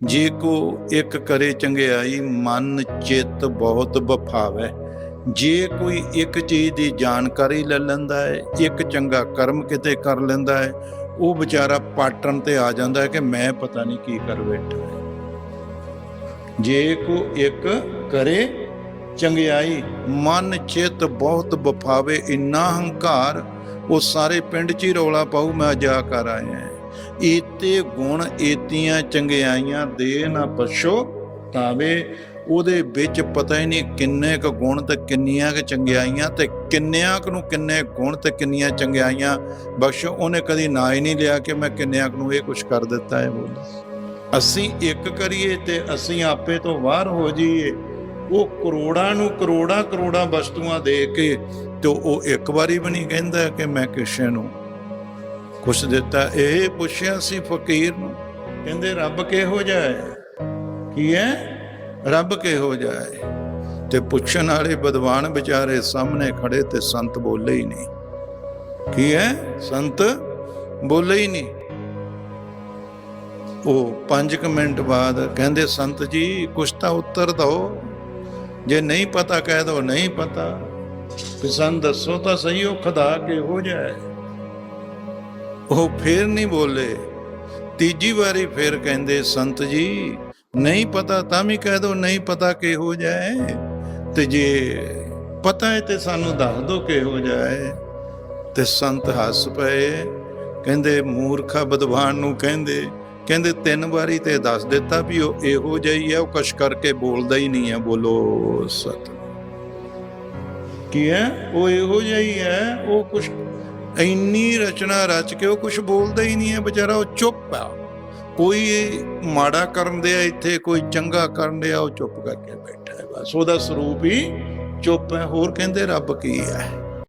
ਜੇ ਕੋ ਇੱਕ ਕਰੇ ਚੰਗਿਆਈ, ਮਨ ਚਿੱਤ ਬਹੁਤ ਬਫਾਵੇ ਜੇ ਕੋਈ ਇੱਕ ਚੀਜ਼ ਦੀ ਜਾਣਕਾਰੀ ਲੈ ਲੈਂਦਾ ਹੈ, ਇੱਕ ਚੰਗਾ ਕਰਮ ਕਿਤੇ ਕਰ ਲੈਂਦਾ ਹੈ, ਉਹ ਵਿਚਾਰਾ ਪਾਟਣ ਤੇ ਆ ਜਾਂਦਾ ਹੈ ਕਿ ਮੈਂ ਪਤਾ ਨਹੀਂ ਕੀ ਕਰ ਬੈਠਾ ਜੇ ਕੋ ਇੱਕ ਕਰੇ ਚੰਗਿਆਈ, ਮਨ ਚਿੱਤ ਬਹੁਤ ਬਫਾਵੇ ਇੰਨਾ ਹੰਕਾਰ, ਉਹ ਸਾਰੇ ਪਿੰਡ 'ਚ ਹੀ ਰੌਲਾ ਪਾਉ ਮੈਂ ਜਾ ਕਰ ਆਇਆ ਹਾਂ ਗੁਣ ਏਤੀਆਂ ਚੰਗਿਆਈਆਂ ਦੇ ਨਾ ਪਛੋ ਤਾਵੇ। ਉਹਦੇ ਵਿੱਚ ਪਤਾ ਹੀ ਨਹੀਂ ਕਿੰਨੇ ਕੁ ਗੁਣ ਤੇ ਕਿੰਨੀਆਂ ਕੁ ਚੰਗਿਆਈਆਂ ਤੇ ਕਿੰਨਿਆਂ ਕੁ ਨੂੰ ਕਿੰਨੇ ਗੁਣ ਤੇ ਕਿੰਨੀਆਂ ਚੰਗਿਆਈਆਂ। ਬਖਸ਼ੋ, ਉਹਨੇ ਕਦੀ ਨਾ ਹੀ ਨਹੀਂ ਲਿਆ ਕਿ ਮੈਂ ਕਿੰਨਿਆਂ ਕੁ ਨੂੰ ਇਹ ਕੁਝ ਕਰ ਦਿੱਤਾ ਹੈ ਬੋਲ। ਅਸੀਂ ਇੱਕ ਕਰੀਏ ਤੇ ਅਸੀਂ ਆਪੇ ਤੋਂ ਬਾਹਰ ਹੋ ਜਾਈਏ। ਉਹ ਕਰੋੜਾਂ ਨੂੰ ਕਰੋੜਾਂ ਕਰੋੜਾਂ ਵਸਤੂਆਂ ਦੇ ਕੇ ਤੇ ਉਹ ਇੱਕ ਵਾਰੀ ਵੀ ਨਹੀਂ ਕਹਿੰਦਾ ਕਿ ਮੈਂ ਕਿਸੇ ਨੂੰ ਕੁਛ ਦਿੱਤਾ, ਇਹ ਪੁੱਛਿਆ ਸੀ ਫਕੀਰ ਨੂੰ, ਕਹਿੰਦੇ, ਰੱਬ ਕਿਹੋ ਜਾਏ ਕੀ ਹੈ? ਰੱਬ ਕਿਹੋ ਜਿਹਾ ਹੈ? ਤੇ ਪੁੱਛਣ ਵਾਲੇ ਵਿਦਵਾਨ ਵਿਚਾਰੇ ਸਾਹਮਣੇ ਖੜੇ ਤੇ ਸੰਤ ਬੋਲੇ ਹੀ ਨਹੀਂ। ਕੀ ਹੈ? ਸੰਤ ਬੋਲੇ ਹੀ ਨਹੀਂ। ਉਹ 5 ਮਿੰਟ ਬਾਅਦ ਕਹਿੰਦੇ, ਸੰਤ ਜੀ, ਕੁਛ ਤਾਂ ਉੱਤਰ ਦਿਓ। ਜੇ ਨਹੀਂ ਪਤਾ, ਕਹਿ ਦੋ ਨਹੀਂ ਪਤਾ, ਵੀ ਦੱਸੋ ਤਾਂ ਸਹੀ, ਉਹ ਖੁਦਾ ਕਿਹੋ ਜਿਹਾ ਹੈ? ਉਹ ਫੇਰ ਨਹੀਂ ਬੋਲੇ। ਤੀਜੀ ਵਾਰੀ ਫੇਰ ਕਹਿੰਦੇ, ਸੰਤ ਜੀ, ਨਹੀਂ ਪਤਾ ਤਾਂ ਵੀ ਕਹਿ ਦੋ, ਨਹੀਂ ਪਤਾ ਕਿਹੋ ਜਿਹਾ ਤੇ ਜੇ ਪਤਾ ਹੈ ਤੇ ਸਾਨੂੰ ਦੱਸ ਦੋ ਕਿਹੋ ਜਿਹਾ ਤੇ ਸੰਤ ਹੱਸ ਪਏ। ਕਹਿੰਦੇ, ਮੂਰਖਾ ਵਿਦਵਾਨ ਨੂੰ ਕਹਿੰਦੇ। ਕਹਿੰਦੇ, ਤਿੰਨ ਵਾਰੀ ਤੇ ਦੱਸ ਦਿੱਤਾ ਵੀ ਉਹ ਇਹੋ ਜਿਹਾ ਹੀ ਹੈ ਉਹ ਕੁਛ ਕਰਕੇ ਬੋਲਦਾ ਹੀ ਨਹੀਂ ਹੈ। ਬੋਲੋ ਸਤ। ਕੀ ਹੈ? ਉਹ ਇਹੋ ਜਿਹਾ ਹੀ ਹੈ, ਉਹ ਕੁਛ ਇੰਨੀ ਰਚਨਾ ਰਚ ਕੇ ਉਹ ਕੁਝ ਬੋਲਦਾ ਹੀ ਨਹੀਂ ਹੈ ਵਿਚਾਰਾ ਉਹ ਚੁੱਪ ਆ। ਕੋਈ ਮਾੜਾ ਕਰਨ ਦੇ ਇੱਥੇ ਕੋਈ ਚੰਗਾ ਕਰਨ ਦੇ ਉਹ ਚੁੱਪ ਕਰਕੇ ਬੈਠਾ ਹੈ। ਬਸ ਉਹਦਾ ਸਰੂਪ ਹੀ ਚੁੱਪ ਹੈ। ਹੋਰ ਕਹਿੰਦੇ ਰੱਬ ਕੀ ਹੈ?